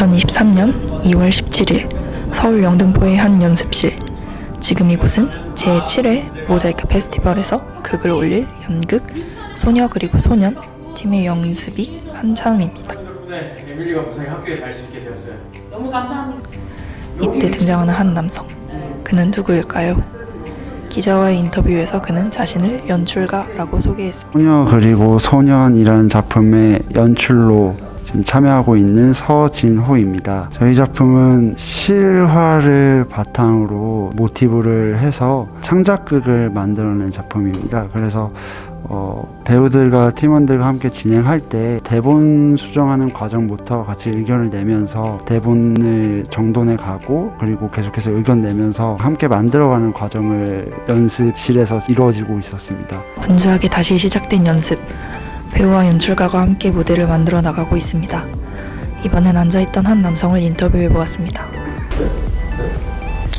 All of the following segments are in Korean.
2023년 2월 17일 서울 영등포의 한 연습실. 지금 이곳은 제7회 모자이크 페스티벌에서 극을 올릴 연극 소녀 그리고 소년 팀의 연습이 한참입니다. 덕분에 에밀리가 무사히 학교에 갈 수 있게 되었어요. 너무 감사합니다. 이때 등장하는 한 남성. 그는 누구일까요? 기자와의 인터뷰에서 그는 자신을 연출가라고 소개했습니다. 소녀 그리고 소년이라는 작품의 연출로 지금 참여하고 있는 서진호입니다. 저희 작품은 실화를 바탕으로 모티브를 해서 창작극을 만들어낸 작품입니다. 그래서 어, 배우들과 팀원들과 함께 진행할 때 대본 수정하는 과정부터 같이 의견을 내면서 대본을 정돈해 가고 그리고 계속해서 의견 내면서 함께 만들어가는 과정을 연습실에서 이루어지고 있었습니다. 분주하게 다시 시작된 연습. 배우와 연출가가 함께 무대를 만들어 나가고 있습니다. 이번엔 앉아있던 한 남성을 인터뷰해 보았습니다.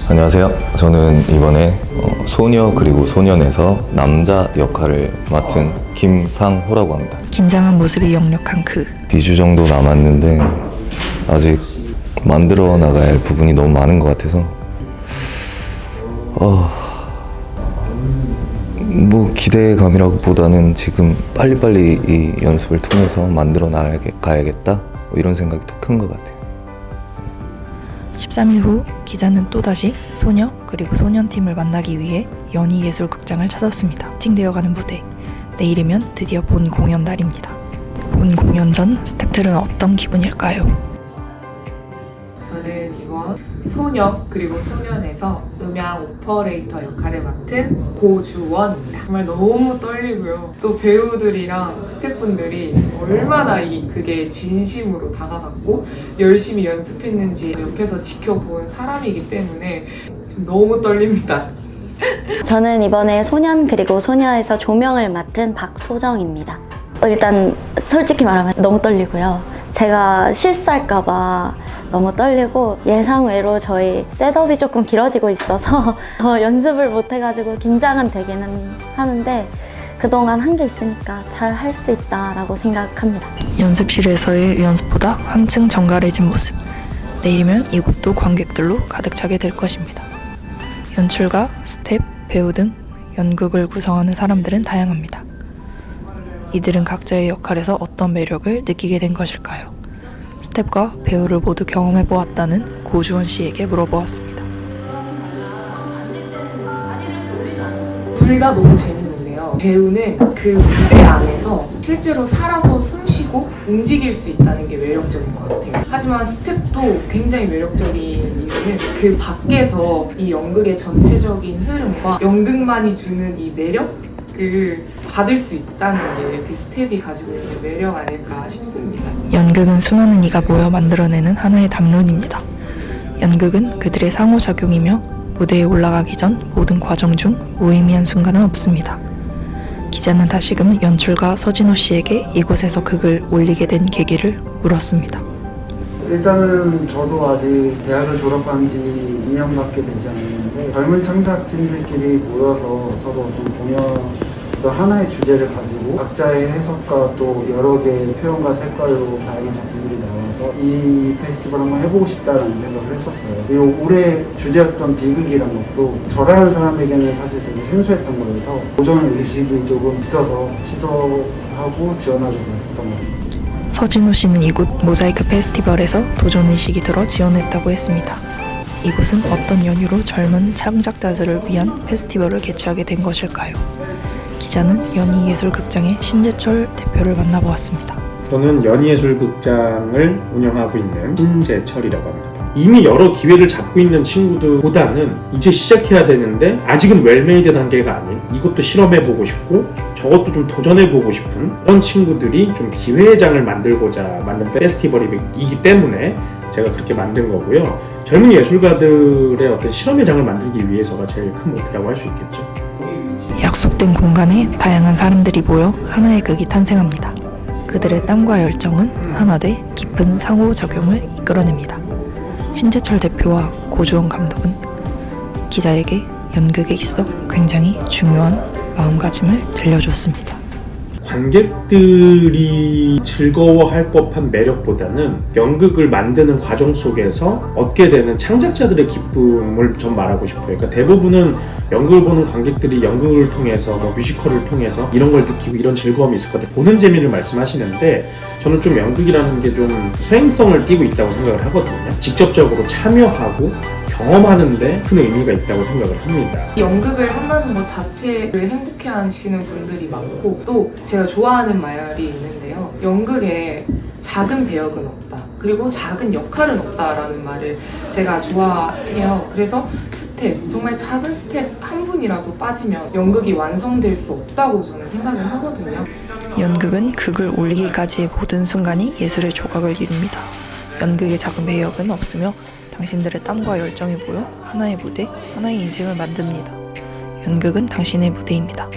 안녕하세요. 저는 이번에 어, 소녀 그리고 소년에서 남자 역할을 맡은 김상호라고 합니다. 긴장한 모습이 역력한 그. 2주 정도 남았는데 아직 만들어 나가야 할 부분이 너무 많은 것 같아서 어, 뭐 기대감이라기보다는 지금 빨리빨리 이 연습을 통해서 만들어 나가야겠다 뭐 이런 생각이 더 큰 것 같아요. 13일 후 기자는 또다시 소녀 그리고 소년팀을 만나기 위해 연희예술극장을 찾았습니다. 팅되어가는 무대. 내일이면 드디어 본 공연 날입니다. 본 공연 전 스태프들은 어떤 기분일까요? 이번 소녀 그리고 소년에서 음향 오퍼레이터 역할을 맡은 고주원입니다. 정말 너무 떨리고요. 또 배우들이랑 스태프분들이 얼마나 이 그게 진심으로 다가갔고 열심히 연습했는지 옆에서 지켜본 사람이기 때문에 지금 너무 떨립니다. 저는 이번에 소년 그리고 소녀에서 조명을 맡은 박소정입니다. 어, 일단 솔직히 말하면 너무 떨리고요. 제가 실수할까봐 너무 떨리고 예상 외로 저희 셋업이 조금 길어지고 있어서 더 연습을 못 해가지고 긴장은 되기는 하는데 그동안 한 게 있으니까 잘 할 수 있다라고 생각합니다. 연습실에서의 연습보다 한층 정갈해진 모습. 내일이면 이곳도 관객들로 가득 차게 될 것입니다. 연출가, 스텝, 배우 등 연극을 구성하는 사람들은 다양합니다. 이들은 각자의 역할에서 어떤 매력을 느끼게 된 것일까요? 스텝과 배우를 모두 경험해 보았다는 고주원 씨에게 물어보았습니다. 둘 다 너무 재밌는데요. 배우는 그 무대 안에서 실제로 살아서 숨쉬고 움직일 수 있다는 게 매력적인 것 같아요. 하지만 스텝도 굉장히 매력적인 이유는 그 밖에서 이 연극의 전체적인 흐름과 연극만이 주는 이 매력 을 받을 수 있다는 게그 스텝이 가지고 있는 매력 아닐까 싶습니다. 연극은 수많은 이가 모여 만들어내는 하나의 담론입니다. 연극은 그들의 상호작용이며 무대에 올라가기 전 모든 과정 중 무의미한 순간은 없습니다. 기자는 다시금 연출가 서진호 씨에게 이곳에서 극을 올리게 된 계기를 물었습니다. 일단은 저도 아직 대학을 졸업한 지 2년밖에 되지 않았는데 젊은 창작진들끼리 모여서 서로 좀 공연 또 하나의 주제를 가지고 각자의 해석과 또 여러 개의 표현과 색깔로 다양한 작품들이 나와서 이 페스티벌 한번 해보고 싶다라는 생각을 했었어요. 그리고 올해 주제였던 비극이란 것도 저라는 사람에게는 사실 되게 생소했던 거여서 도전 의식이 조금 있어서 시도하고 지원하게 됐었던 것 같아요. 서진호 씨는 이곳 모자이크 페스티벌에서 도전의식이 들어 지원했다고 했습니다. 이곳은 어떤 연유로 젊은 창작자들을 위한 페스티벌을 개최하게 된 것일까요? 기자는 연희예술극장의 신재철 대표를 만나보았습니다. 저는 연예예술극장을 운영하고 있는 신재철이라고 합니다. 이미 여러 기회를 잡고 있는 친구들보다는 이제 시작해야 되는데 아직은 웰메이드 단계가 아닌 이것도 실험해보고 싶고 저것도 좀 도전해보고 싶은 그런 친구들이 좀 기회의 장을 만들고자 만든 페스티벌이기 때문에 제가 그렇게 만든 거고요. 젊은 예술가들의 어떤 실험의 장을 만들기 위해서가 제일 큰 목표라고 할 수 있겠죠. 약속된 공간에 다양한 사람들이 모여 하나의 극이 탄생합니다. 그들의 땀과 열정은 하나 돼 깊은 상호작용을 이끌어냅니다. 신재철 대표와 고주원 감독은 기자에게 연극에 있어 굉장히 중요한 마음가짐을 들려줬습니다. 관객들이 즐거워할 법한 매력보다는 연극을 만드는 과정 속에서 얻게 되는 창작자들의 기쁨을 좀 말하고 싶어요. 그러니까 대부분은 연극을 보는 관객들이 연극을 통해서 뭐 뮤지컬을 통해서 이런 걸 느끼고 이런 즐거움이 있을 것 같아요. 보는 재미를 말씀하시는데 저는 좀 연극이라는 게 좀 수행성을 띠고 있다고 생각을 하거든요. 직접적으로 참여하고 경험하는데 큰 의미가 있다고 생각을 합니다. 연극을 한다는 것 자체를 행복해 하시는 분들이 많고 또 제가 좋아하는 말이 있는데요. 연극에 작은 배역은 없다. 그리고 작은 역할은 없다라는 말을 제가 좋아해요. 그래서 스텝, 정말 작은 스텝 한 분이라도 빠지면 연극이 완성될 수 없다고 저는 생각을 하거든요. 연극은 극을 올리기까지의 모든 순간이 예술의 조각을 이룹니다. 연극의 작은 배역은 없으며 당신들의 땀과 열정이 모여 하나의 무대, 하나의 인생을 만듭니다. 연극은 당신의 무대입니다.